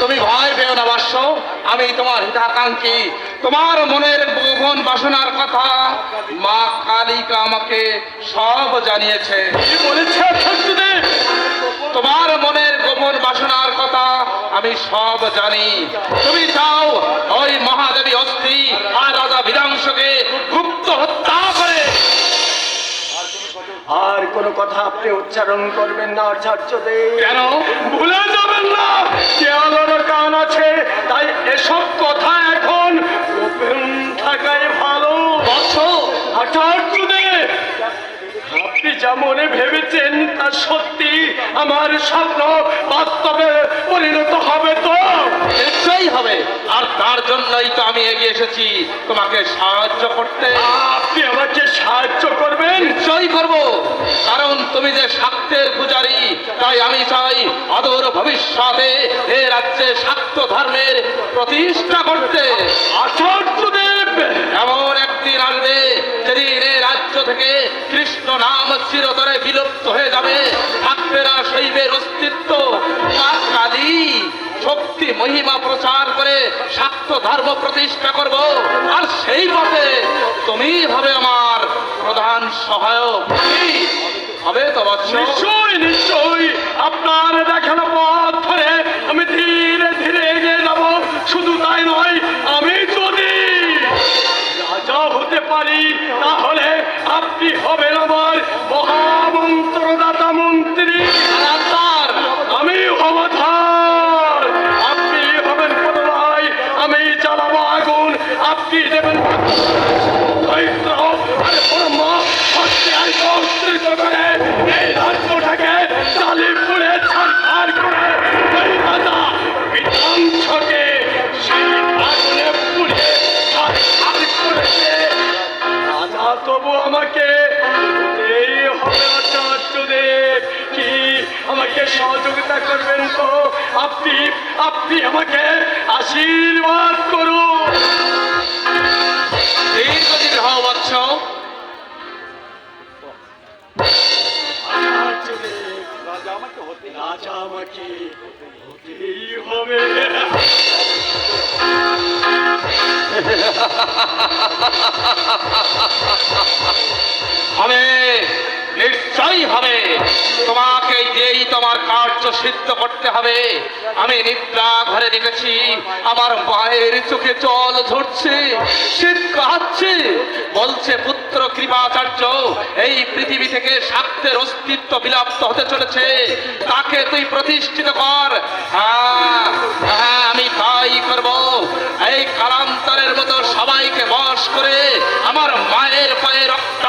তুমি ভয় পেও না বাস্য আমি তোমার হিতাকাঙ্ক্ষী। তোমার মনের গোপন বাসনার কথা মা কালিকা আমাকে সব জানিয়েছে। বলেছে তোমার মনের গোপন বাসনার কথা আমি সব জানি। তুমি চাও ওই মহাদেবী অস্থি কোনো কথা আপনি উচ্চারণ করবেন না আচার্যদেব কেন? ভুলে যাবেন না। দেওয়ালের কান আছে তাই এসব কথা এখন ওপেন থাকাই ভালো। বৎস। আচার্যদেব আপনি যা মনে ভেবেছেন তা সত্যি আমার স্বপ্ন বাস্তবে পরিণত হবে তো? নিশ্চয়ই হবে। আর তার জন্যই তো আমি এগিয়ে এসেছি তোমাকে সাহায্য করতে। আপনি আমাকে সাহায্য করবেন? নিশ্চয়ই করব। শাক্তের পূজারী। তাই আমি চাই অদূর ভবিষ্যতে এ রাজ্যে শাক্ত ধর্মের প্রতিষ্ঠা করতে। আচার্যদেব! এমন একদিন আসবে যেদিন এ রাজ্য থেকে কৃষ্ণ নাম চিরতরে বিলুপ্ত হয়ে যাবে। থাকবে না শৈবের অস্তিত্ব কালী শক্তি মহিমা প্রচার করে শাক্ত ধর্ম প্রতিষ্ঠা করব। আর সেই পথে তুমি হবে আমার প্রধান সহায়ক? হবে তো বৎস? নিশ্চয়ই নিশ্চয়ই। আপনার দেখানো পথ ধরে আমি ধীরে ধীরে এগিয়ে যাব। শুধু তাই নয়, আমি যদি রাজা হতে পারি, তাহলে আপনি হবেন আমার আমাকে সহযোগিতা করবেন তো। আপনি আপনি আমাকে আশীর্বাদ করুন। দীর্ঘদিন হও বৎস রাজা আমাকে সিদ্ধ করতে হবে। আমি নিদ্রা ঘরে রেখেছি আমার মায়ের চোখে জল ঝরছে শীত কাচ্ছে বলছে, পুত্র কৃপাচার্য, এই পৃথিবী থেকে শাক্তের অস্তিত্ব বিলাপ্ত হতে চলেছে। তাকে তুই প্রতিষ্ঠিত কর। হ্যাঁ হ্যাঁ আমি তাই করব। এই কালান্তরের মতো সবাইকে বশ করে আমার মায়ের পায়ে রক্ত